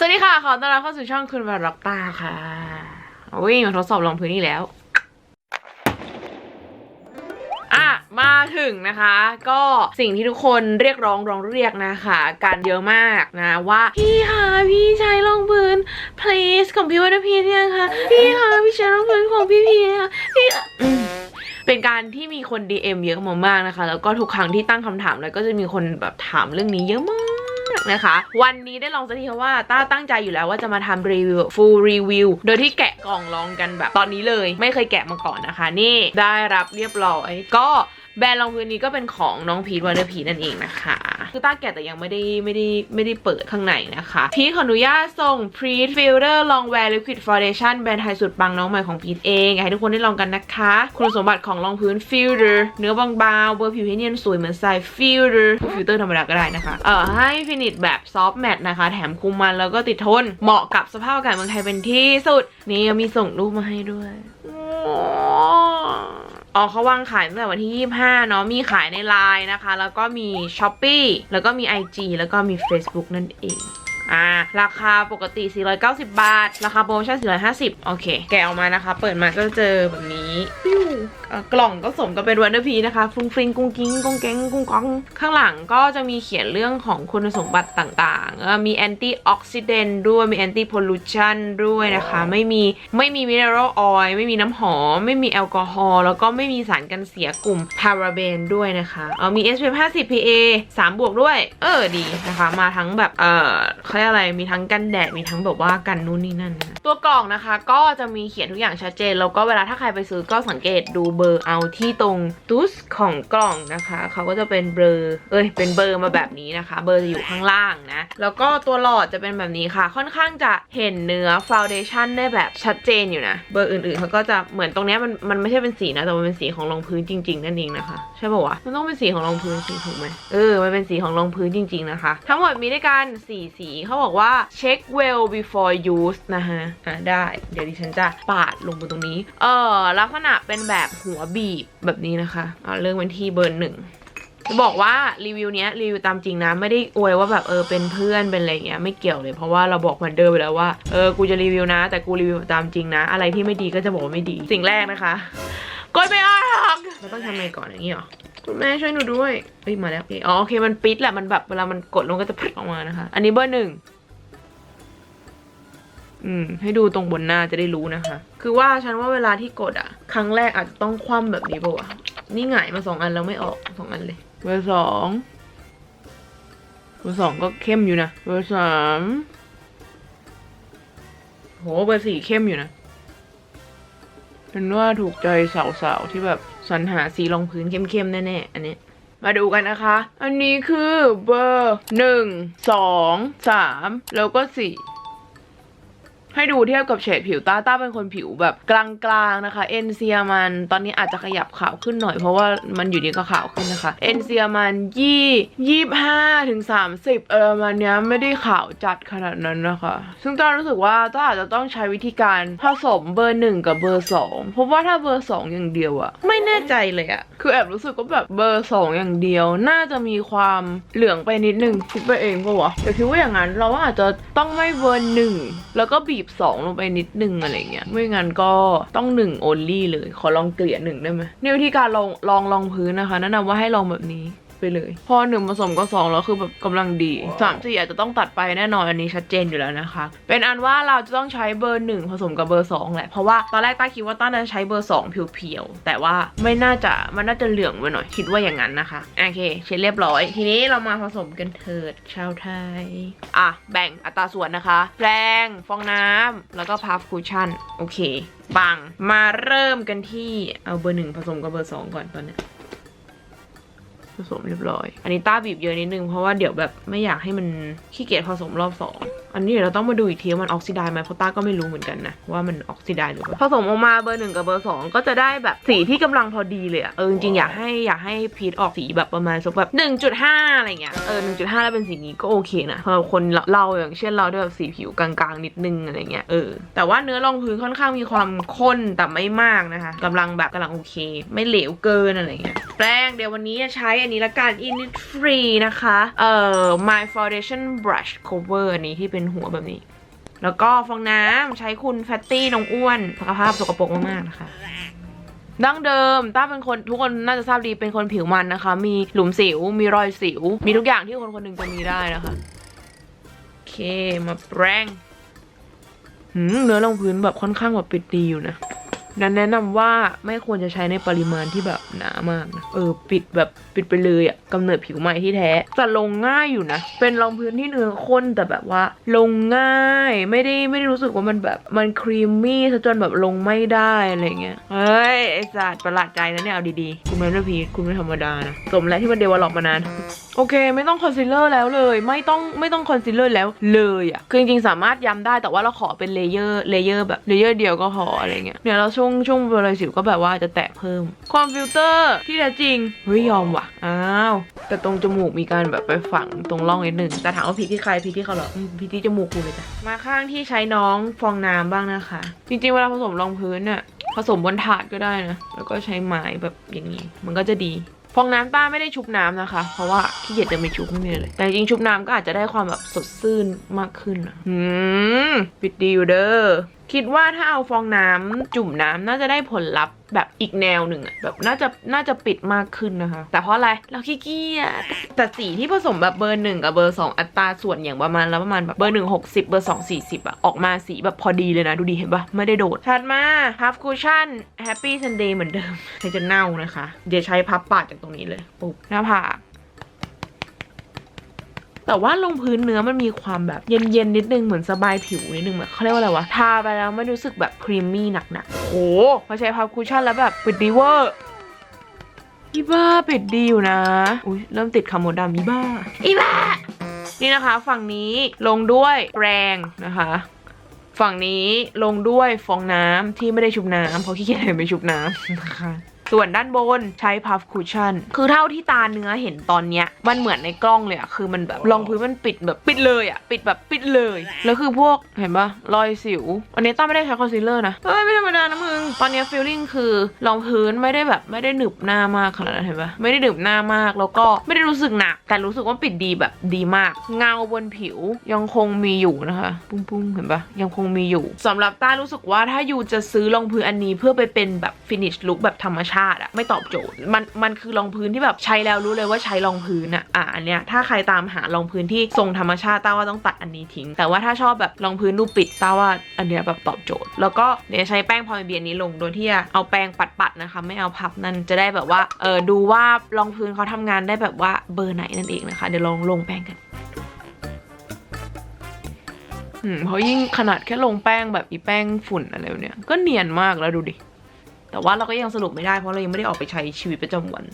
สวัสดีค่ะ ขอต้อนรับเข้าสู่ช่องคุณวาร็อกตาค่ะอุ้ยมาทดสอบลงพื้นอีกแล้ว อะ มาถึงนะคะ ก็สิ่งที่ทุกคนเรียกร้องร้องเรียกนะคะ การเยอะมากนะว่า พี่คะพี่ใช้รองพื้น please ของพี่วัฒพีเนี่ยค่ะ พี่คะพี่ใช้รองพื้นของพี่พีค่ะพี่เป็นการที่มีคน DM เยอะมากๆนะคะ แล้วก็ทุกครั้งที่ตั้งคำถามแล้วก็จะมีคนแบบถามเรื่องนี้เยอะมาก นะคะ วันนี้ได้ลองสักทีเพราะว่าต้าตั้งใจอยู่แล้วว่าจะมาทำรีวิว full review โดยที่แกะกล่องลองกันแบบตอนนี้เลย ไม่เคยแกะมาก่อนนะคะ นี่ได้รับเรียบร้อยก็ แบรนด์รองพื้นนี้ก็เป็นของน้องพีทวันเดอร์พีนั่นเองนะคะ คือต้าแกะแต่ยังไม่ได้ไม่ได้ไม่ได้เปิดข้างในนะคะ พีทขออนุญาตส่ง p r e f i l t e r Long Wear Liquid Foundation แบรนด์ไทยสุดปังน้องใหม่ของพีทเองอยากให้ทุกคนได้ลองกันนะคะ คุณสมบัติของรองพื้น Filter เนื้อบางๆเบอร์ผิวให้เนียนสวยเหมือนทราย Filter ฟิลเตอร์ธรรมดาก็ได้นะคะเอ่อให้ฟินิชแบบซอฟต์แมตนะคะ แถมคุมมันแล้วก็ติดทนเหมาะกับสภาพอากาศเมืองไทยเป็นที่สุด นี่ยังมีส่งรูปมาให้ด้วย อ๋อเขาวางขายตั้งแต่วันที่ 25 เนาะ มีขายในไลน์นะคะ แล้วก็มี s h อ p e e แล้วก็มี IG แล้วก็มี Facebook นั่นเอง อ่า ราคาปกติ 490 บาท ราคาโปรโมชั่น 450 โอเค แกะออกมานะคะ เปิดมาก็จะเจอแบบนี้ปิ้วเอ่อกล่องก็สมกับเป็นวันเดอร์พีนะคะฟรุ้งฟริงกุ้งกิ้งกุ้งแก๊งกุ้งก้อง ข้างหลังก็จะมีเขียนเรื่องของคุณสมบัติต่างๆเอ่อมีแอนตี้ออกซิเดนต์ด้วย มีแอนตี้พอลูชันด้วยนะคะ ไม่มีไม่มีมิเนอรัลออยล์ไม่มีน้ำหอม ไม่มีแอลกอฮอล์แล้วก็ไม่มีสารกันเสียกลุ่มพาราเบนด้วยนะคะ เออมี SPF 50 PA 3 บวกด้วย เออดีนะคะ มาทั้งแบบเออเขาเรียกอะไรมีทั้งกันแดดมีทั้งแบบว่ากันนู่นนี่นั่นนะตัวกล่องนะคะ ก็จะมีเขียนทุกอย่างชัดเจน แล้วก็เวลาถ้าใครไปซื้อก็สังเกตดูเบอร์เอาที่ตรงตุสของกล่องนะคะเขาก็จะเป็นเบอร์เอ้ยเป็นเบอร์มาแบบนี้นะคะ เบอร์จะอยู่ข้างล่างนะ แล้วก็ตัวหลอดจะเป็นแบบนี้ค่ะ ค่อนข้างจะเห็นเนื้อฟาวเดชั่นได้แบบชัดเจนอยู่นะ เบอร์อื่นๆเขาก็จะเหมือนตรงนี้มันมันไม่ใช่เป็นสีนะ แต่มันเป็นสีของรองพื้นจริง ๆ นั่นเองนะคะ ใช่ป่าวะมันต้องเป็นสีของรองพื้นสีถูกไหมเออมันเป็นสีของรองพื้นจริง ๆนะคะ ทั้งหมดมีด้วยกันสีสีเขาบอกว่า check well before use นะฮะ อะได้ เดี๋ยวดิฉันจะปาดลงบนตรงนี้ เออลักษณะเป็นแบบหัวบีบแบบนี้นะคะเอาเรื่องเป็นที่เบอร์หนึ่งจะบอกว่ารีวิวเนี้ยรีวิวตามจริงนะ ไม่ได้อวยว่าแบบเออเป็นเพื่อนเป็นอะไรเงี้ยไม่เกี่ยวเลย เพราะว่าเราบอกวันเดอร์ไปแล้วว่าเออกูจะรีวิวนะ แต่กูรีวิวตามจริงนะ อะไรที่ไม่ดีก็จะบอกว่าไม่ดี สิ่งแรกนะคะกดไม่ออกเราต้องทำไงก่อนอย่างงี้หรอ คุณแม่ช่วยหนูด้วยเฮ้ยมาแล้วอ๋อโอเคมันปิดแหละมันแบบเวลามันกดลงก็จะพุดออกมานะคะ อันนี้เบอร์หนึ่งอืม ให้ดูตรงบนหน้าจะได้รู้นะคะ คือว่าฉันว่าเวลาที่กดอะครั้งแรกอาจจะต้องคว่ำแบบนี้ป่าวะนี่หงายมาสองอันแล้วไม่ออกสองอันเลย เบอร์สองเบอร์สองก็เข้มอยู่นะเบอร์สามโหเบอร์สี่เข้มอยู่นะเป็นว่าถูกใจสาวๆที่แบบ สรรหาสีรองพื้นเข้มๆ แน่ๆ อันนี้ มาดูกันนะคะ อันนี้คือเบอร์หนึ่งสองสามแล้วก็สี่ ให้ดูเทียบกับเฉดผิวต้าต้าเป็นคนผิวแบบกลางๆนะคะ เอ็นเซียมันตอนนี้อาจจะขยับขาวขึ้นหน่อยเพราะว่ามันอยู่ดีก็ขาวขึ้นนะคะ เอ็นเซียมันยี่ยี่ห้าถึงสามสิบเออมันเนี้ยไม่ได้ขาวจัดขนาดนั้นนะคะ ซึ่งต้ารู้สึกว่าต้าอาจจะต้องใช้วิธีการผสมเบอร์หนึ่งกับเบอร์สองเพราะว่าถ้าเบอร์สองอย่างเดียวอะไม่แน่ใจเลยอะคือแอบรู้สึกว่าแบบเบอร์สองอย่างเดียว น่าจะมีความเหลืองไปนิดนึงคิดไปเองปะวะแต่คิดว่าอย่างนั้นเราว่าอาจจะต้องไม่เบอร์หนึ่งแล้วก็บีบสองลงไปนิดนึงอะไรเงี้ยไม่งั้นก็ต้องหนึ่งโอลลี่เลย ขอลองเกลี่ยหนึ่งได้ไหมนี่วิธีการลองลองลองพื้นนะคะแนะนำว่าให้ลองแบบนี้ ไปเลย พอหนึ่งผสมกับสองแล้วคือแบบกำลังดีสามสี่อาจจะต้องตัดไปแน่นอนอันนี้ชัดเจนอยู่แล้วนะคะ เป็นอันว่าเราจะต้องใช้เบอร์หนึ่งผสมกับเบอร์สองแหละเพราะว่าตอนแรกต้าคิดว่าต้าจะใช้เบอร์สองเพียวๆแต่ว่าไม่น่าจะมันน่าจะเหลืองไปหน่อยคิดว่าอย่างนั้นนะคะโอเคเช็ดเรียบร้อย ทีนี้เรามาผสมกันเถิดชาวไทยอะแบ่งอัตราส่วนนะคะแปรงฟองน้ำแล้วก็พัฟคุชชั่นโอเคบังมาเริ่มกันที่เอาเบอร์หนึ่งผสมกับเบอร์สองก่อนตอนเนี้ย ผสมเรียบร้อย อันนี้ต้าบีบเยอะนิดนึงเพราะว่าเดี๋ยวแบบไม่อยากให้มันขี้เกียจผสมรอบสองอันนี้เดี๋ยวเราต้องมาดูอีกทีว่ามันออกซิไดซ์ไหมเพราะต้าก็ไม่รู้เหมือนกันนะว่ามันออกซิไดซ์หรือเปล่าผสมออกมาเบอร์หนึ่งกับเบอร์สองก็จะได้แบบสีที่กำลังพอดีเลยอะเออจริงอยากให้อยากให้พีทออกสีแบบประมาณสักแบบหนึ่งจุดห้าอะไรเงี้ยเออหนึ่งจุดห้าแล้วเป็นสีนี้ก็โอเคนะสำหรับคนเราอย่างเช่นเราด้วยแบบสีผิวกลางๆนิดนึงอะไรเงี้ยเออแต่ว่าเนื้อรองพื้นค่อนข้างมีความข้นแต่ไม่มากนะคะกำลังแบบกำลังโอเค ไม่เหลวเกินอะไรเงี้ยแป้งเดี๋ยววันนี้จะใช้อันอันนี้ละกัน Innisfree นะคะ เอ่อ My Foundation Brush Cover อันนี้ที่เป็นหัวแบบนี้ แล้วก็ฟองน้ำใช้คุณแฟตตี้น้องอ้วนสุขภาพสกปรกมากๆนะคะดั้งเดิมต้าเป็นคนทุกคนน่าจะทราบดีเป็นคนผิวมันนะคะ มีหลุมสิว มีรอยสิว มีทุกอย่างที่คนคนหนึ่งจะมีได้นะคะ โอเค มาแปรงหืมเนื้อรองพื้นแบบค่อนข้างแบบปิดดีอยู่นะ นั้นแนะนำว่าไม่ควรจะใช้ในปริมาณที่แบบหนามากนะเออปิดแบบปิดไปเลยอะกำเนิดผิวใหม่ที่แท้แต่ลงง่ายอยู่นะ เป็นรองพื้นที่เนื้อข้นแต่แบบว่า ลงง่ายไม่ได้ไม่ได้รู้สึกว่ามันแบบมันครีมมี่ซะจนแบบลงไม่ได้อะไรเงี้ยเฮ้ยไอสัตว์ประหลาดใจนะเนี่ยเอาดีๆ คุณแมนพีคุณไม่ธรรมดานะสมแล้วที่มันเดเวลลอปมานานโอเค ไม่ต้องคอนซีลเลอร์แล้วเลย ไม่ต้องไม่ต้องคอนซีลเลอร์แล้วเลยอะคือจริงๆสามารถย้ำได้แต่ว่าเราขอเป็นเลเยอร์เลเยอร์แบบเลเยอร์เดียวก็พออะไรเงี้ยเนี่ยเราช่วงช่วงรอยสิวก็แบบว่าจะแตะเพิ่ม ความฟิลเตอร์ที่แท้จริงเฮ้ยยอมว่ะ อ้าว แต่ตรงจมูกมีการแบบไปฝังตรงร่องนิดหนึ่งแต่ถามว่าผิดที่ใครผิดที่เขาเหรอผิดที่จมูกกูเลยจ้ะมาข้างที่ใช้น้องฟองน้ำบ้างนะคะ จริงๆเวลาผสมรองพื้นเนี่ยผสมบนถาดก็ได้นะ แล้วก็ใช้ไม้แบบอย่างนี้ มันก็จะดีฟองน้ำต้าไม่ได้ชุบน้ำนะคะ เพราะว่าขี้เกียจจะไปชุบไม่มีเลย แต่จริงๆชุบน้ำก็อาจจะได้ความแบบสดชื่นมากขึ้นนะอืมปิดดีอยู่เด้อ คิดว่าถ้าเอาฟองน้ำจุ่มน้ำน่าจะได้ผลลัพธ์แบบอีกแนวหนึ่งอะแบบน่าจะน่าจะปิดมากขึ้นนะคะ แต่เพราะอะไรเราขี้เกียจแต่สีที่ผสมแบบเบอร์หนึ่งกับเบอร์สองอัตราส่วนอย่างประมาณแล้วประมาณแบบเบอร์หนึ่งหกสิบเบอร์สองสี่สิบอะออกมาสีแบบพอดีเลยนะ ดูดีเห็นปะไม่ได้โดดถัดมา half cushion happy sunday เหมือนเดิมใช้จะเน่านะคะ เดี๋ยวใช้พับปาดจากตรงนี้เลยปุ๊บหน้าผาก แต่ว่าลงพื้นเนื้อมันมีความแบบเย็นๆนิดนึงเหมือนสบายผิวนิดนึงแบบเขาเรียกว่าอะไรวะทาไปแล้วไม่รู้สึกแบบครีมมี่หนักๆโอ้โหพอใช้พับคุชชั่นแล้วแบบปิดดีเวอร์อีบ้าปิดดีอยู่นะ อุ้ยเริ่มติดคำโมดดำอีบ้าอีบ้า นี่นะคะ ฝั่งนี้ลงด้วยแปรงนะคะ ฝั่งนี้ลงด้วยฟองน้ำที่ไม่ได้ชุบน้ำเพราะขี้เกียจไปชุบน้ำนะคะ ส่วนด้านบนใช้พัฟคุชชั่น คือเท่าที่ตาเนื้อเห็นตอนเนี้ย มันเหมือนในกล้องเลยอะคือมันแบบรองพื้นมันปิดแบบปิดเลยอะปิดแบบปิดเลย แล้วคือพวกเห็นปะรอยสิว อันนี้ต้าไม่ได้ใช้คอนซีลเลอร์นะ เฮ้ยไม่ธรรมดานะมึง ตอนนี้ฟีลลิ่งคือรองพื้นไม่ได้แบบไม่ได้หนึบหน้ามากขนาดนั้นเห็นปะไม่ได้หนึบหน้ามาก แล้วก็ไม่ได้รู้สึกหนัก แต่รู้สึกว่าปิดดีแบบดีมาก เงาบนผิวยังคงมีอยู่นะคะ ปุ้งปุ้งเห็นปะยังคงมีอยู่สำหรับต้ารู้สึกว่าถ้าอยู่จะซื้อรองพื้นอันนี้เพื่อไปเป็นแบบฟินิชลุคแบบธรรมชาติอะไม่ตอบโจทย์มันมันคือรองพื้นที่แบบใช้แล้วรู้เลยว่าใช้รองพื้นอะอะอันเนี้ยถ้าใครตามหารองพื้นที่ทรงธรรมชาติต้าว่าต้องตัดอันนี้ทิ้ง แต่ว่าถ้าชอบแบบรองพื้นดูปิดต้าว่าอันเนี้ยแบบตอบโจทย์ แล้วก็เดี๋ยวใช้แป้งพอมเบียนนี้ลงโดยที่จะเอาแป้งปัดๆนะคะ ไม่เอาพับนั่นจะได้แบบว่าเออดูว่ารองพื้นเขาทำงานได้แบบว่าเบอร์ไหนนั่นเองนะคะ เดี๋ยวลองลงแป้งกันอืมเพราะยิ่งขนาดแค่ลงแป้งแบบอีแป้งฝุ่นอะไรเนี้ยก็เนียนมากแล้วดูดิ แต่ว่าเราก็ยังสรุปไม่ได้เพราะเรายังไม่ได้ออกไปใช้ชีวิตประจำวัน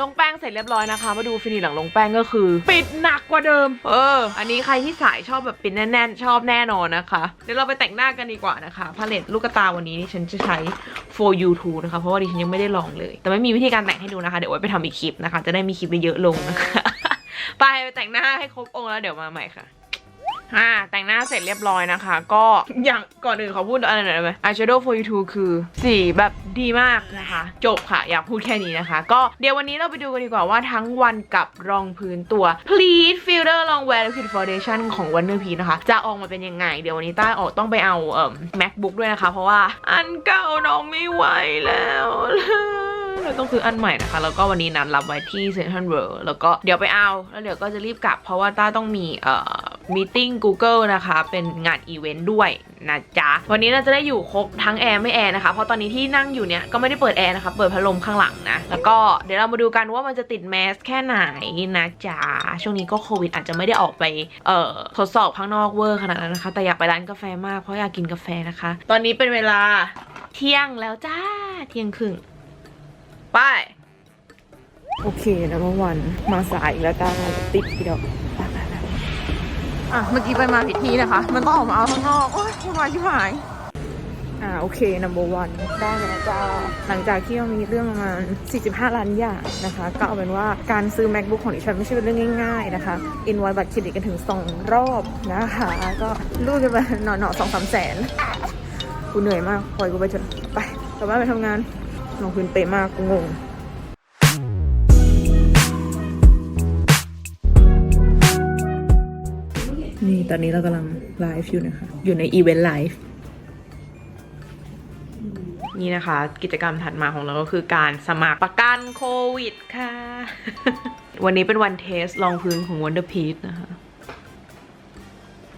ลงแป้งเสร็จเรียบร้อยนะคะ มาดูฟินิชหลังลงแป้งก็คือ ปิดหนักกว่าเดิม เออ อันนี้ใครที่สายชอบแบบปิดแน่นๆ ชอบแน่นอนนะคะ เดี๋ยวเราไปแต่งหน้ากันดีกว่านะคะพาเลตลูกตาวันนี้ดิฉันจะใช้ for you t o นะคะ เพราะว่าดิฉันยังไม่ได้ลองเลย แต่ไม่มีวิธีการแต่งให้ดูนะคะ เดี๋ยวไว้ไปทำอีกคลิปนะคะ จะได้มีคลิปเยอะๆลงนะคะ ไปไปแต่งหน้าให้ครบองค์แล้วเดี๋ยวมาใหม่ค่ะ อ่าแต่งหน้าเสร็จเรียบร้อยนะคะ ก็อย่างก่อนอื่นขอพูดอะไรหน่อยได้ไหม eyeshadow for you too คือสีแบบดีมากนะคะ จบค่ะอยากพูดแค่นี้นะคะ ก็เดี๋ยววันนี้เราไปดูกันดีกว่าว่าทั้งวันกับรองพื้นตัว please filter long wear liquid foundation ของ Wonder Peach นะคะ จะออกมาเป็นยังไง เดี๋ยววันนี้ต้าออกต้องไปเอาเอ่อ macbook ด้วยนะคะ เพราะว่าอันเก่าน้องไม่ไหวแล้ว เราต้องซื้ออันใหม่นะคะ แล้วก็วันนี้นัดรับไว้ที่เซ n นทรัลเวิลด์แล้วก็เดี๋ยวไปเอา แล้วเดี๋ยวก็จะรีบกลับ เพราะว่าต้าต้องมีเอ่อมีติ้ง Google นะคะ เป็นงานอีเวนต์ด้วยนะจ๊ะ วันนี้เราจะได้อยู่ครบทั้งแอร์ไม่แอร์นะคะ เพราะตอนนี้ที่นั่งอยู่เนี่ยก็ไม่ได้เปิดแอร์นะคะ เปิดพัดลมข้างหลังนะ แล้วก็เดี๋ยวเรามาดูกันว่ามันจะติดแมสแค่ไหนนะจ๊ะ ช่วงนี้ก็โควิดอาจจะไม่ได้ออกไปเอ่อทดสอบข้างนอกเวอร์ขนาดนั้นนะคะ แต่อยากไปร้านกาแฟมากเพราะอยากกินกาแฟนะคะ ตอนนี้เป็นเวลาเที่ยงแล้วจ้า เที่ยงครึ่ง ไป โอเคนะเมื่อวันมาสายอีกแล้วจ้าติดพี่ดอกอะเมื่อกี้ไปมาผิดที่นะคะ มันต้องออกมาเอาข้างนอก โอ้ยวุ่นวายชิบหาย อ่าโอเค number one ได้แล้วจ้าหลังจากที่เรามีเรื่องประมาณ 45 ล้านอย่างนะคะ ก็เอาเป็นว่าการซื้อ macbook ของดิฉันไม่ใช่เป็นเรื่องง่ายๆนะคะ อินไวบัตรเครดิตกันถึง 2 รอบนะคะ ก็รูดกันไปหน่อๆสองสามแสน กูเหนื่อยมาก ปล่อยกูไปเถอะไปกลับบ้านไปทำงาน ลองพื้นเปะมากงงนี่ตอนนี้เรากำลังไลฟ์อยู่นะคะ อยู่ในอีเวนต์ไลฟ์นี่นะคะ กิจกรรมถัดมาของเราก็คือการสมัครประกันโควิดค่ะ วันนี้เป็นวันเทสลองพื้นของ Wonder Peach นะคะ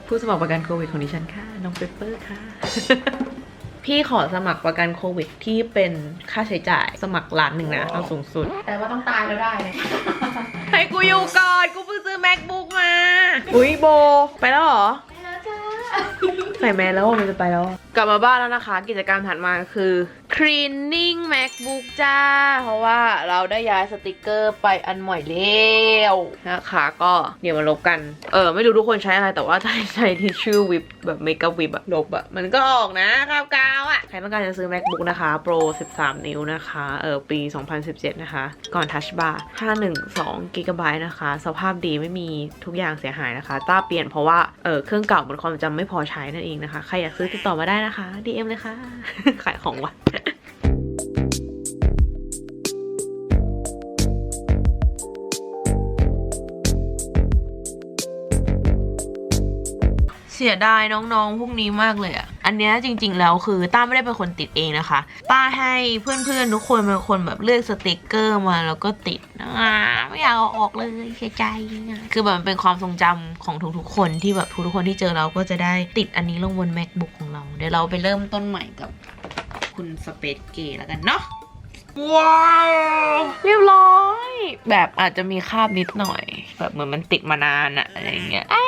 ผู้สมัครประกันโควิดของดิฉันค่ะ น้องเปเปอร์ค่ะ พี่ขอสมัครประกันโควิดที่เป็นค่าใช้จ่ายสมัครล้านหนึ่งนะเอาสูงสุด แต่ว่าต้องตายแล้วได้เลย ให้กูอยู่ก่อน กูเพิ่งซื้อ macbook มา อุ้ยโบ ไปแล้วเหรอ ไปแล้วจ้า ใส่แมสแล้วมันจะไปแล้ว กลับมาบ้านแล้วนะคะ กิจกรรมถัดมาคือ cleaning macbook จ้า เพราะว่าเราได้ย้ายสติกเกอร์ไปอันใหม่แล้วนะคะก็เดี๋ยวมาลบกัน เออ ไม่รู้ทุกคนใช้อะไร แต่ว่าถ้าใช้ทิชชู่วิปแบบเมก p วิปอะลบอะมันก็ออกนะกาวกาวๆอะใครต้องการจะซื้อ macbook นะคะ pro 13 นิ้วนะคะ เออปี 2017 นะคะ ก่อน touch bar 512 g b นะคะ สภาพดีไม่มีทุกอย่างเสียหายนะคะ ต้าเปลี่ยนเพราะว่าเออเครื่องเก่ามันความจำไม่ไม่พอใช้นั่นเองนะคะ ใครอยากซื้อติดต่อมาได้นะคะ DM เลยค่ะ ขายของวะ สียดายน้องๆ พวกนี้มากเลยอะอันเนี้ยจริง ๆ แล้วคือต้าไม่ได้เป็นคนติดเองนะคะ ต้าให้เพื่อนๆ ทุกคนเป็นคนแบบเลือกสติกเกอร์มาแล้วก็ติดอ่าไม่อยากเอาออกเลยเสียใจอะคือแบบมันเป็นความทรงจำของทุกๆ คนที่แบบทุกๆคนที่เจอเราก็จะได้ติดอันนี้ลงบน macbook ของเรา เดี๋ยวเราไปเริ่มต้นใหม่กับคุณสเปซเกย์แล้วกันเนาะว้าวเรียบร้อย แบบอาจจะมีคราบนิดหน่อย แบบเหมือนมันติดมานานอะอะไรอย่างเงี้ยไอ้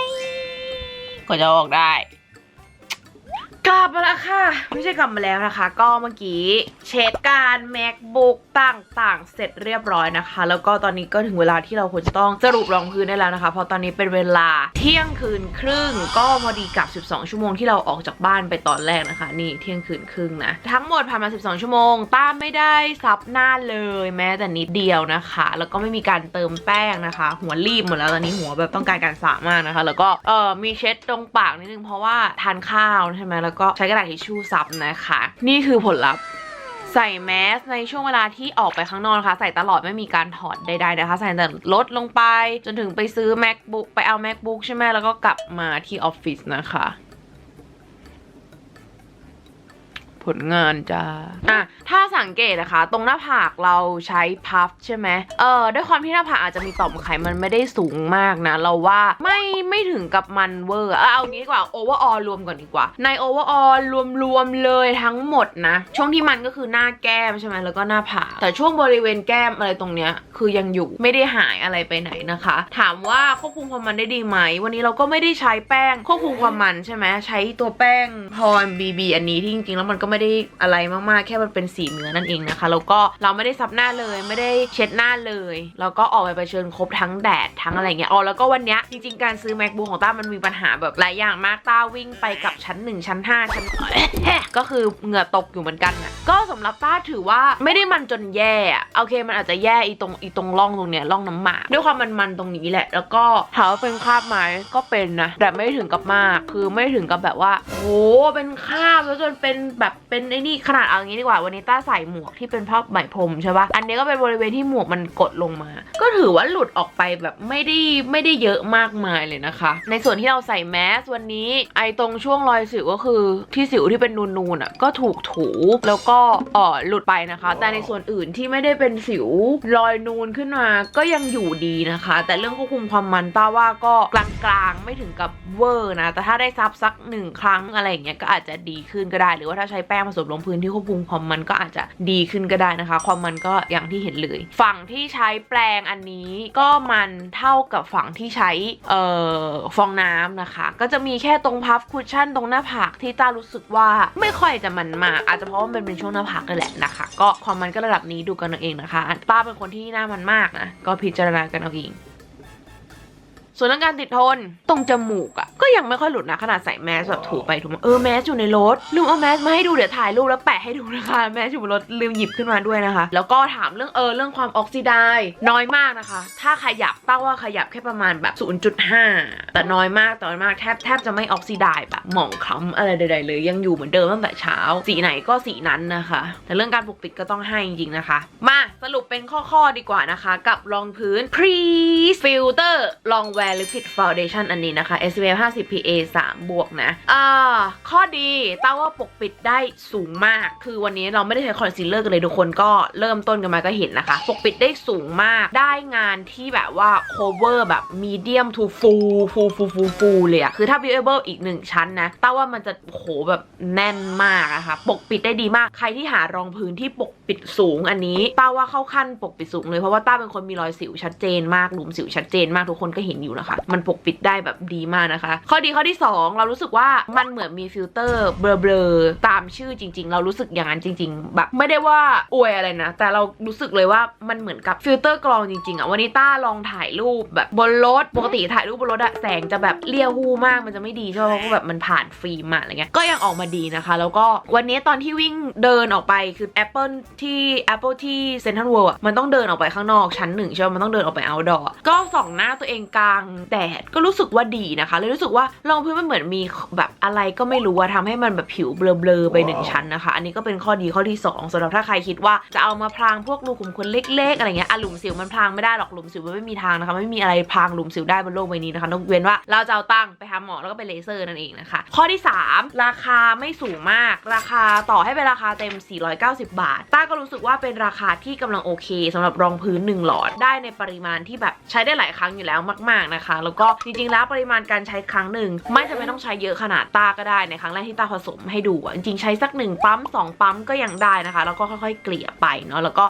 ก็จะออกได้ กลับมาแล้วค่ะ ไม่ใช่กลับมาแล้วนะคะ ก็เมื่อกี้เช็คการ macbook ต่างๆ เสร็จเรียบร้อยนะคะ แล้วก็ตอนนี้ก็ถึงเวลาที่เราควรจะต้องสรุปรองพื้นได้แล้วนะคะ เพราะตอนนี้เป็นเวลาเที่ยงคืนครึ่ง ก็พอดีกับ 12 ชั่วโมงที่เราออกจากบ้านไปตอนแรกนะคะ นี่เที่ยงคืนครึ่งนะ ทั้งหมดผ่านมา 12 ชั่วโมงต้าไม่ได้ซับหน้าเลยแม้แต่นิดเดียวนะคะ แล้วก็ไม่มีการเติมแป้งนะคะ หัวรีบหมดแล้วตอนนี้หัวแบบต้องการการสระมากนะคะ แล้วก็เออมีเช็ดตรงปากนิดนึงเพราะว่าทานข้าวใช่ไหมแล้วก็ใช้กระดาษทิชชู่ซับนะคะ นี่คือผลลัพธ์ใส่แมสในช่วงเวลาที่ออกไปข้างนอกนะคะ ใส่ตลอดไม่มีการถอดใดๆนะคะ ใส่แต่ลดลงไป จนถึงไปซื้อ macbook ไปเอา macbook ใช่ไหมแล้วก็กลับมาที่ออฟฟิศนะคะ ผลงานจ้าอะถ้าสังเกตนะคะ ตรงหน้าผากเราใช้พัฟใช่ไหมเออด้วยความที่หน้าผากอาจจะมีต่อมไขมันไม่ได้สูงมากนะ เราว่าไม่ไม่ถึงกับมันเวอร์อะเอางี้ดีกว่าโอเวอร์ออรวมก่อนดีกว่า ในโอเวอร์ออรวมรวมๆเลยทั้งหมดนะ ช่วงที่มันก็คือหน้าแก้มใช่ไหมแล้วก็หน้าผากแต่ช่วงบริเวณแก้มอะไรตรงเนี้ยคือยังอยู่ไม่ได้หายอะไรไปไหนนะคะ ถามว่าควบคุมความมันได้ดีไหม วันนี้เราก็ไม่ได้ใช้แป้งควบคุมความมันใช่ไหมใช้ตัวแป้งพรบีบีอันนี้ที่จริงๆแล้วมันก็ไไม่ได้อะไรมากๆ แค่มันเป็นสีเนื้อนั่นเองนะคะ แล้วก็เราไม่ได้ซับหน้าเลยไม่ได้เช็ดหน้าเลยแล้วก็ออกไปเผชิญครบทั้งแดดทั้งอะไรเงี้ยอ๋อแล้วก็วันเนี้ยจริงๆการซื้อ macbook ของต้ามันมีปัญหาแบบหลายอย่างมากต้าวิ่งไปกับชั้น 1 ชั้น 5 ชั้นก็คือเหงื่อตกอยู่เหมือนกันน่ะก็สำหรับต้าถือว่าไม่ได้มันจนแย่อะโอเคมันอาจจะแย่อีตรงอีตรงร่องตรงเนี้ยร่องน้ำหมากด้วยความมันมันตรงนี้แหละ แล้วก็ถามว่าเป็นคราบไหมก็เป็นนะแต่ไม่ถึงกับมาก คือไม่ถึงกับแบบว่าโหเป็นคราบแล้วจนเป็นแบบ เป็นไอ้นี่ขนาดเอางี้ดีกว่าวันนี้ต้าใส่หมวกที่เป็นผ้าไหมพรมใช่ปะอันนี้ก็เป็นบริเวณที่หมวกมันกดลงมา ก็ถือว่าหลุดออกไปแบบไม่ได้ไม่ได้เยอะมากมายเลยนะคะ ในส่วนที่เราใส่แมสวันนี้ ไอตรงช่วงรอยสิวก็คือที่สิวที่เป็นนูนๆอะก็ถูกถูแล้วก็อ่อหลุดไปนะคะ แต่ในส่วนอื่นที่ไม่ได้เป็นสิวรอยนูนขึ้นมาก็ยังอยู่ดีนะคะ แต่เรื่องควบคุมความมันต้าว่าก็กลางๆไม่ถึงกับเวอร์นะแต่ถ้าได้ซับสักหนึ่งครั้งอะไรอย่างเงี้ยก็อาจจะดีขึ้นก็ได้ หรือว่าถ้าใช้แป้งผสมลงพื้นที่ควบคุมความมันก็อาจจะดีขึ้นก็ได้นะคะ ความมันก็อย่างที่เห็นเลย ฝั่งที่ใช้แปรงอันนี้ก็มันเท่ากับฝั่งที่ใช้เอ่อฟองน้ำนะคะ ก็จะมีแค่ตรงพัฟคุชชั่นตรงหน้าผากที่ต้ารู้สึกว่าไม่ค่อยจะมันมากอาจจะเพราะว่ามันเป็นช่วงหน้าผากนั่นแหละนะคะ ก็ความมันก็ระดับนี้ดูกันเอาเองนะคะต้าเป็นคนที่หน้ามันมากนะก็พิจารณากันเอาเอง ส่วนเรื่องการติดทนตรงจมูกอะ่ะก็ยังไม่ค่อยหลุดนะขนาดใส่แมสแบบถูไปถูมาเออแมสอยู่ในรถลืมเอาแมสมาให้ดูเดี๋ยวถ่ายรูปแล้วแปะให้ดูนะคะ แมสอยู่บนรถลืมหยิบขึ้นมาด้วยนะคะ แล้วก็ถามเรื่องเออเรื่องความออกซิไดซ์น้อยมากนะคะ ถ้าขยับต้าว่าขยับแค่ประมาณแบบ0.5 แต่น้อยมากแต่น้อยมากแทบแทบจะไม่ออกซิไดซ์แบบหมองคล้ำอะไรใดๆเลย ยังอยู่เหมือนเดิมตั้งแต่เช้า สีไหนก็สีนั้นนะคะ แต่เรื่องการปกปิดก็ต้องให้จริงๆนะคะ มาสรุปเป็นข้อๆดีกว่านะคะ กับรองพื้น pre filter long wear Wear Liquid Foundation อันนี้นะคะ SPF 50 PA 3 บวกนะอ่าข้อดีต้าว่าปกปิดได้สูงมาก คือวันนี้เราไม่ได้ใช้คอนซีลเลอร์กันเลยทุกคนก็เริ่มต้นกันมาก็เห็นนะคะ ปกปิดได้สูงมาก ได้งานที่แบบว่า cover แบบ medium to full full full full full เลยอะคือถ้า viewable อีกหนึ่งชั้นนะต้าว่ามันจะโหแบบแน่นมากอะค่ะ ปกปิดได้ดีมาก ใครที่หารองพื้นที่ปกปิดสูงอันนี้ต้าว่าเข้าขั้นปกปิดสูงเลยเพราะว่าต้าเป็นคนมีรอยสิวชัดเจนมากหลุมสิวชัดเจนมากทุกคนก็เห็นอยู่นะคะ มันปกปิดได้แบบดีมากนะคะ ข้อดีข้อที่ 2 เรารู้สึกว่ามันเหมือนมีฟิลเตอร์เบลอๆตามชื่อจริง ๆ เรารู้สึกอย่างนั้นจริง ๆ แบบ ไม่ได้ว่าอวยอะไรนะ แต่เรารู้สึกเลยว่ามันเหมือนกับฟิลเตอร์กรองจริงๆอะวันนี้ต้าลองถ่ายรูปแบบบนรถปกติถ่ายรูปบนรถอะแสงจะแบบเลี้ยวหูมากมันจะไม่ดีใช่ไหมเพราะว่าแบบมันผ่านฟิล์มมาอะไรเงี้ยก็ยังออกมาดีนะคะ แล้วก็วันนี้ตอนที่วิ่งเดินออกไปคือ Apple ที่ Apple ที่ Central World อะมันต้องเดินออกไปข้างนอกชั้นหนึ่งใช่ไหมมันต้องเดินออกไป outdoor อะก็ส่องหน้าตัวเองกลางแดดก็รู้สึกว่าดีนะคะ เลยรู้สึกว่ารองพื้นมันเหมือนมีแบบอะไรก็ไม่รู้อะทำให้มันแบบผิวเบลอๆไปหนึ่งชั้นนะคะ อันนี้ก็เป็นข้อดีข้อที่สองสำหรับถ้าใครคิดว่าจะเอามาพรางพวกรูขุมขนเล็กๆอะไรเงี้ยอะหลุมสิวมันพรางไม่ได้หรอกหลุมสิวมันไม่มีทางนะคะ ไม่มีอะไรพรางหลุมสิวได้บนโลกใบนี้นะคะนกเว้นว่าเราจะเอาตั้งไปหาหมอแล้วก็ไปเลเซอร์นั่นเองนะคะ ข้อที่ 3 ราคาไม่สูงมาก ราคาต่อให้เป็นราคาเต็ม 490 บาท ต้าก็รู้สึกว่าเป็นราคาที่กำลังโอเคสำหรับรองพื้น1หลอดได้ในปริมาณที่แบบใช้ได้หลายครั้งอยู่แล้วมากๆนะคะ แล้วก็จริงๆแล้วปริมาณการใช้ครั้งหนึ่งไม่จำเป็นต้องใช้เยอะขนาดตาก็ได้ในครั้งแรกที่ตาผสมให้ดูอะจริงๆใช้สักหนึ่งปั๊มสองปั๊มก็ยังได้นะคะ แล้วก็ค่อยๆเกลี่ยไปเนาะแล้วก็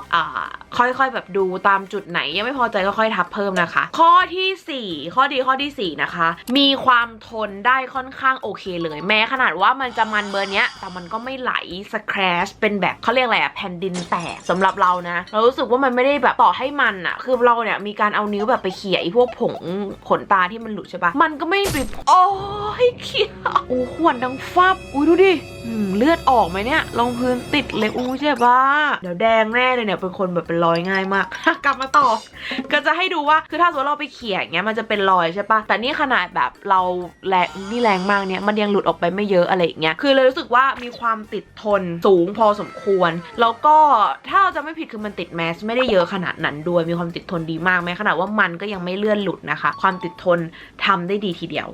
ค่อยๆแบบดูตามจุดไหนยังไม่พอใจก็ค่อยทับเพิ่มนะคะ ข้อทีสี่4 ข้อดีข้อทีสี่ 4 นะคะ มีความทนได้ค่อนข้างโอเคเลย แม้ขนาดว่ามันจะมันเบอร์เนี้ย แต่มันก็ไม่ไหลสแครชเป็นแบบเขาเรียกอะไรอะแผ่นดินแตกสำหรับเรานะ เรารู้สึกว่ามันไม่ได้แบบต่อให้มันอะคือเราเนี่ยมีการเอานิ้วแบบไปเขี่ยไอ้พวกผงขนตาที่มันหลุดใช่ปะมันก็ไม่ไปโอ้ยเขี่ยโอ้ขวนดังฟับ อุ้ยดูดิอืมเลือดออกไหมเนี่ยรองพื้นติดเลยอู้ใช่ปะเดี๋ยวแดงแน่เลยเนี่ยเป็นคนแบบเป็นรอยง่ายมาก กลับมาต่อ ก็จะให้ดูว่าคือถ้าสมมติเราไปเขี่ยอย่างเงี้ยมันจะเป็นรอยใช่ปะแต่นี่ขนาดแบบเราแรงนี่แรงมากเนี่ยมันยังหลุดออกไปไม่เยอะอะไรอย่างเงี้ยคือเลยรู้สึกว่ามีความติดทนสูงพอสมควร แล้วก็ถ้าเราจะไม่ผิดคือมันติดแมสไม่ได้เยอะขนาดนั้นด้วยมีความติดทนดีมากแม้ขนาดว่ามันก็ยังไม่เลื่อนหลุดนะคะความติดทนทำได้ดีทีเดียว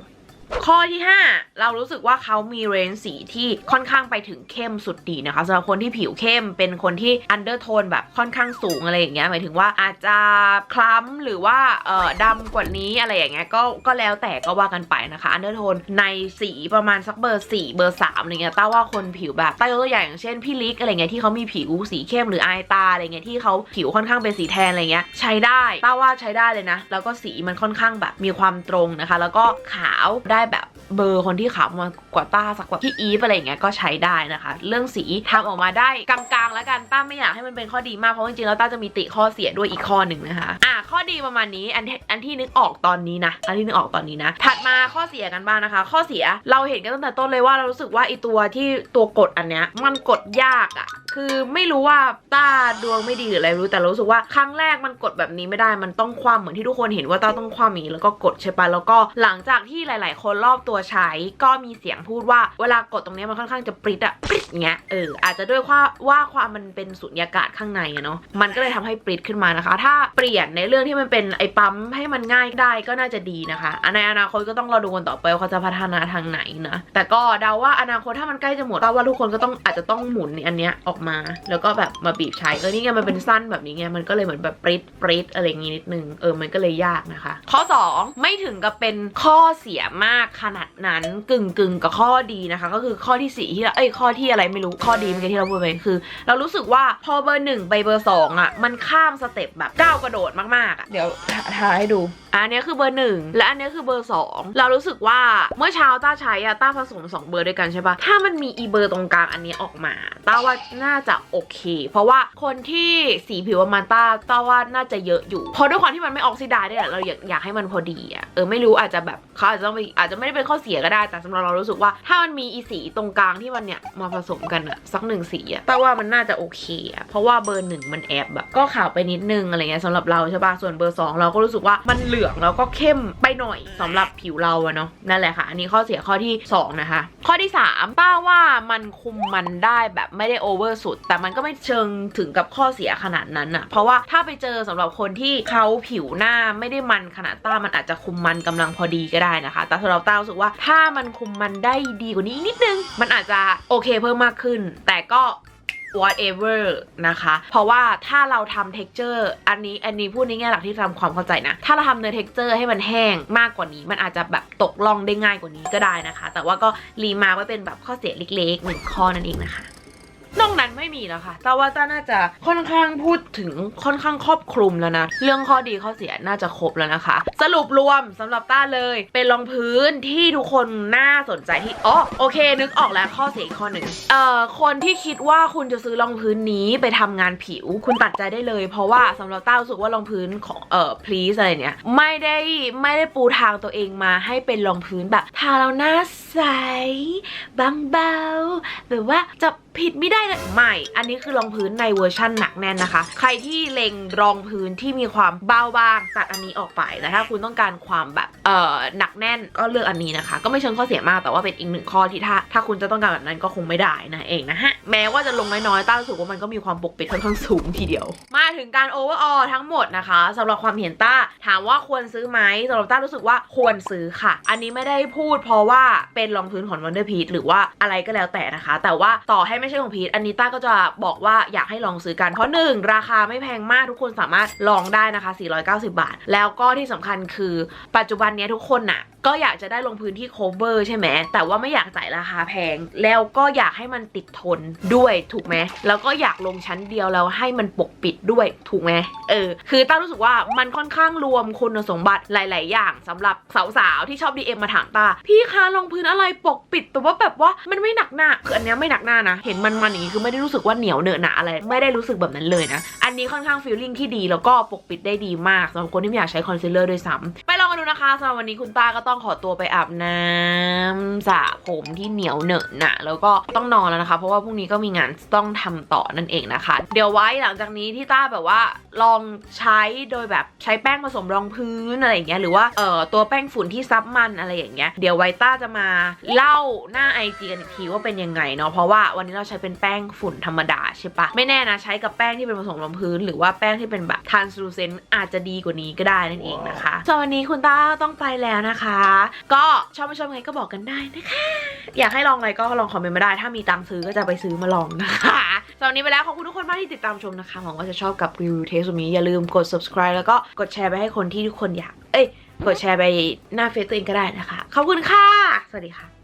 ข้อที่ 5 เรารู้สึกว่าเขามีเรนจ์สีที่ค่อนข้างไปถึงเข้มสุดดีนะคะสำหรับคนที่ผิวเข้มเป็นคนที่อันเดอร์โทนแบบค่อนข้างสูงอะไรอย่างเงี้ยหมายถึงว่าอาจจะคล้ำหรือว่าเอ่อดำกว่านี้อะไรอย่างเงี้ยก็ก็แล้วแต่ก็ว่ากันไปนะคะอันเดอร์โทนในสีประมาณสักเบอร์ 4 เบอร์3อะไรเงี้ยต้าว่าคนผิวแบบต้ายกตัวอย่างอย่างเช่นพี่ลิกอะไรเงี้ยที่เขามีผิวสีเข้มหรืออายตาอะไรเงี้ยที่เขาผิวค่อนข้างเป็นสีแทนอะไรเงี้ยใช้ได้ต้าว่าใช้ได้เลยนะ แล้วก็สีมันค่อนข้างแบบมีความตรงนะคะ แล้วก็ขาวได้แบบเบอร์คนที่ขาวมากว่าต้าสักกว่าพี่อีฟอะไรอย่างเงี้ยก็ใช้ได้นะคะ เรื่องสีทำออกมาได้กลางๆแล้วกันต้าไม่อยากให้มันเป็นข้อดีมากเพราะจริงๆแล้วต้าจะมีติข้อเสียด้วยอีกข้อหนึ่งนะคะอะข้อดีประมาณนี้อันอันที่นึกออกตอนนี้นะอันที่นึกออกตอนนี้นะ ถัดมาข้อเสียกันบ้างนะคะ ข้อเสียเราเห็นกันตั้งแต่ต้นเลยว่าเรารู้สึกว่าไอตัวที่ตัวกดอันเนี้ยมันกดยากอะ คือไม่รู้ว่าต้าดวงไม่ดีหรืออะไรรู้แต่รู้สึกว่าครั้งแรกมันกดแบบนี้ไม่ได้มันต้องคว่ำเหมือนที่ทุกคนเห็นว่าต้าต้องคว่ำอย่างนี้แล้วก็กดใช่ปะแล้วก็หลังจากที่หลาย ๆ คนรอบตัวใช้ก็มีเสียงพูดว่า เวลากดตรงนี้มันค่อนข้างจะปริดอะปริดเงี้ยเอออาจจะด้วยว่าว่าความมันเป็นสุญญากาศข้างในอะเนาะมันก็เลยทำให้ปริดขึ้นมานะคะ ถ้าเปลี่ยนในเรื่องที่มันเป็นไอ้ปั๊มให้มันง่ายได้ก็น่าจะดีนะคะอันในอนาคตก็ต้องรอดูกันต่อไปว่าเขาจะพัฒนาทางไหนนะแต่ก็เดาว่าอนาคตถ้ามันใกล้จะหมดเดาว่าทุกคนก็ต้องอาจจะต้องหมุนอันเนี้ยออกมา แล้วก็แบบมาบีบใช้เออนี่ไงมันเป็นสั้นแบบนี้ไงมันก็เลยเหมือนแบบปริดปริดอะไรอย่างงี้นิดนึงเออมันก็เลยยากนะคะ ข้อ 2 ไม่ถึงกับเป็นข้อเสียมากขนาดนั้นกึ่งกึ่งกับข้อดีนะคะ ก็คือข้อที่สี่ที่เราเอ้ยข้อที่อะไรไม่รู้ข้อดีเมื่อกี้ที่เราพูดไปคือ เรารู้สึกว่าพอเบอร์หนึ่งไปเบอร์สองอะมันข้ามสเต็ปแบบก้าวกระโดดมากๆอะเดี๋ยวทาให้ดู อันนี้คือเบอร์หนึ่งและอันนี้คือเบอร์สองเรารู้สึกว่าเมื่อเช้าต้าใช้อะต้าผสมสองเบอร์ด้วยกันใช่ปะถ้ามันมีอีเบอร์ตรงกลางอันนี้ออกมาต้าว่าน่าจะโอเค เพราะว่าคนที่สีผิวประมาณต้าต้าว่าน่าจะเยอะอยู่เพราะด้วยความที่มันไม่ออกซิไดซ์ด้แหละเราอยากอยากให้มันพอดีอะเออไม่รู้อาจจะแบบเขาอาจจะต้องไปอาจจะไม่ได้เป็นข้อเสียก็ได้ แต่สำหรับเรารู้สึกว่าถ้ามันมีอีสีตรงกลางที่มันเนี่ยมาผสมกันอะสักหนึ่งสีอะต้าว่ามันน่าจะโอเคอะเพราะว่าเบอร์หนึ่งมันแอบแบบก็ขาวไปนิดนึงอะไรเงี้ยสำหรับเราใช่ปะส่วนเบอร์สองเราก็รู้สึกว่ามันเหลืลืองแล้วก็เข้มไปหน่อยสำหรับผิวเราอะเนาะนั่นแหละค่ะ อันนี้ข้อเสียข้อที่สองนะคะ ข้อที่สามต้าว่ามันคุมมันได้แบบไม่ได้โอเวอร์สุด แต่มันก็ไม่เชิงถึงกับข้อเสียขนาดนั้นอะเพราะว่าถ้าไปเจอสำหรับคนที่เขาผิวหน้าไม่ได้มันขนาดต้ามันอาจจะคุมมันกำลังพอดีก็ได้นะคะ แต่สำหรับต้ารู้สึกว่าถ้ามันคุมมันได้ดีกว่านี้อีกนิดนึง มันอาจจะโอเคเพิ่มมากขึ้น แต่ก็ whatever นะคะ เพราะว่าถ้าเราทำ texture อันนี้อันนี้พูดในแง่หลักที่ทำความเข้าใจนะ ถ้าเราทำเนื้อ texture ให้มันแห้งมากกว่านี้ มันอาจจะแบบตกล่องได้ง่ายกว่านี้ก็ได้นะคะ แต่ว่าก็รีมาไว้เป็นแบบข้อเสียเล็กๆหนึ่งข้อนั่นเองนะคะ นอกนั้นไม่มีแล้วค่ะแต่ว่าต้าน่าจะค่อนข้างพูดถึงค่อนข้างครอบคลุมแล้วนะ เรื่องข้อดีข้อเสียน่าจะครบแล้วนะคะ สรุปรวมสำหรับต้าเลย เป็นรองพื้นที่ทุกคนน่าสนใจที่อ๋อโอเค นึกออกแล้วข้อเสียข้อหนึ่งเอ่อคนที่คิดว่าคุณจะซื้อรองพื้นนี้ไปทำงานผิว คุณตัดใจได้เลย เพราะว่าสำหรับต้ารู้สึกว่ารองพื้นของเอ่อ please อะไรเนี่ยไม่ได้ไม่ได้ปูทางตัวเองมาให้เป็นรองพื้นแบบทาแล้วหน้าใสบางเบาแบบว่าจะ ผิดไม่ได้เลยไม่ อันนี้คือรองพื้นในเวอร์ชั่นหนักแน่นนะคะ ใครที่เล็งรองพื้นที่มีความเบาบางตัดอันนี้ออกไปแต่ถ้าคุณต้องการความแบบเอ่อหนักแน่นก็เลือกอันนี้นะคะ ก็ไม่เชิงข้อเสียมากแต่ว่าเป็นอีกหนึ่งข้อที่ถ้า ถ้าคุณจะต้องการแบบนั้นก็คงไม่ได้นะเองนะฮะ แม้ว่าจะลงน้อยๆต้ารู้สึกว่ามันก็มีความปกปิดค่อนข้างสูงทีเดียว มาถึงการโอเวอร์ออทั้งหมดนะคะสำหรับความเห็นต้าถามว่าควรซื้อไหมสำหรับต้ารู้สึกว่าควรซื้อค่ะ อันนี้ไม่ได้พูดเพราะว่าเป็นรองพื้นของ Wonder Peach หรือว่าอะไรก็แล้วแต่นะคะ แต่ว่าต่อให้ไม่ใช่ของพีทอันนี้ต้าก็จะบอกว่าอยากให้ลองซื้อกัน เพราะหนึ่งราคาไม่แพงมากทุกคนสามารถลองได้นะคะ 490 บาท แล้วก็ที่สำคัญคือปัจจุบันนี้ทุกคนอะ ก็อยากจะได้ลงพื้นที่ cover ใช่ไหม แต่ว่าไม่อยากจ่ายราคาแพง แล้วก็อยากให้มันติดทนด้วยถูกไหม แล้วก็อยากลงชั้นเดียวแล้วให้มันปกปิดด้วยถูกไหม เออ คือต้ารู้สึกว่ามันค่อนข้างรวมคุณสมบัติหลาย ๆ อย่างสำหรับสาว ๆ ที่ชอบ DM มาถามตา พี่คะลงพื้นอะไรปกปิดแต่ว่าแบบว่ามันไม่หนักหน้าคืออันนี้ไม่หนักหน้านะ เห็นมันมันอย่างนี้คือไม่ได้รู้สึกว่าเหนียวเหนอะหนะอะไร ไม่ได้รู้สึกแบบนั้นเลยนะ อันนี้ค่อนข้างฟีลลิ่งที่ดีแล้วก็ปกปิดได้ดีมากสำหรับคนที่ไม่อยากใช้คอนซีลเลอร์ด้วยซ้ำไปลองกันดูนะคะสำหรับวันนี้คุณตาก็ต้้องขอตัวไปอาบน้ำสระผมที่เหนียวเหนอะหนะแล้วก็ต้องนอนแล้วนะคะ เพราะว่าพรุ่งนี้ก็มีงานต้องทำต่อนั่นเองนะคะ เดี๋ยวไว้หลังจากนี้ที่ต้าแบบว่าลองใช้โดยแบบใช้แป้งผสมรองพื้นอะไรอย่างเงี้ยหรือว่าเอ่อตัวแป้งฝุ่นที่ซับมันอะไรอย่างเงี้ยเดี๋ยวไว้ต้าจะมาเล่าหน้าไอจีกันอีกทีว่าเป็นยังไงเนาะเพราะว่าวันนี้เราใช้เป็นแป้งฝุ่นธรรมดาใช่ปะไม่แน่นะใช้กับแป้งที่เป็นผสมรองพื้น หรือว่าแป้งที่เป็นแบบ translucent อาจจะดีกว่านี้ก็ได้นั่นเองนะคะส่วนวันนี้คุณต้าต้องไปแล้วนะคะก็ชอบไม่ชอบไงก็บอกกันได้นะคะ อยากให้ลองอะไรก็ลองคอมเมนต์มาได้ ถ้ามีตังค์ซื้อก็จะไปซื้อมาลองนะคะสำหรับนนี้ไปแล้วขอบคุณทุกคนมากที่ติดตามชมนะคะหวังว่าจะชอบกับรีวิวเทสนี้อย่าลืมกด subscribe แล้วก็กดแชร์ไปให้คนที่ทุกคนอยาก เอ้ย กดแชร์ไปหน้าเฟซตัวเองก็ได้นะคะ ขอบคุณค่ะ สวัสดีค่ะ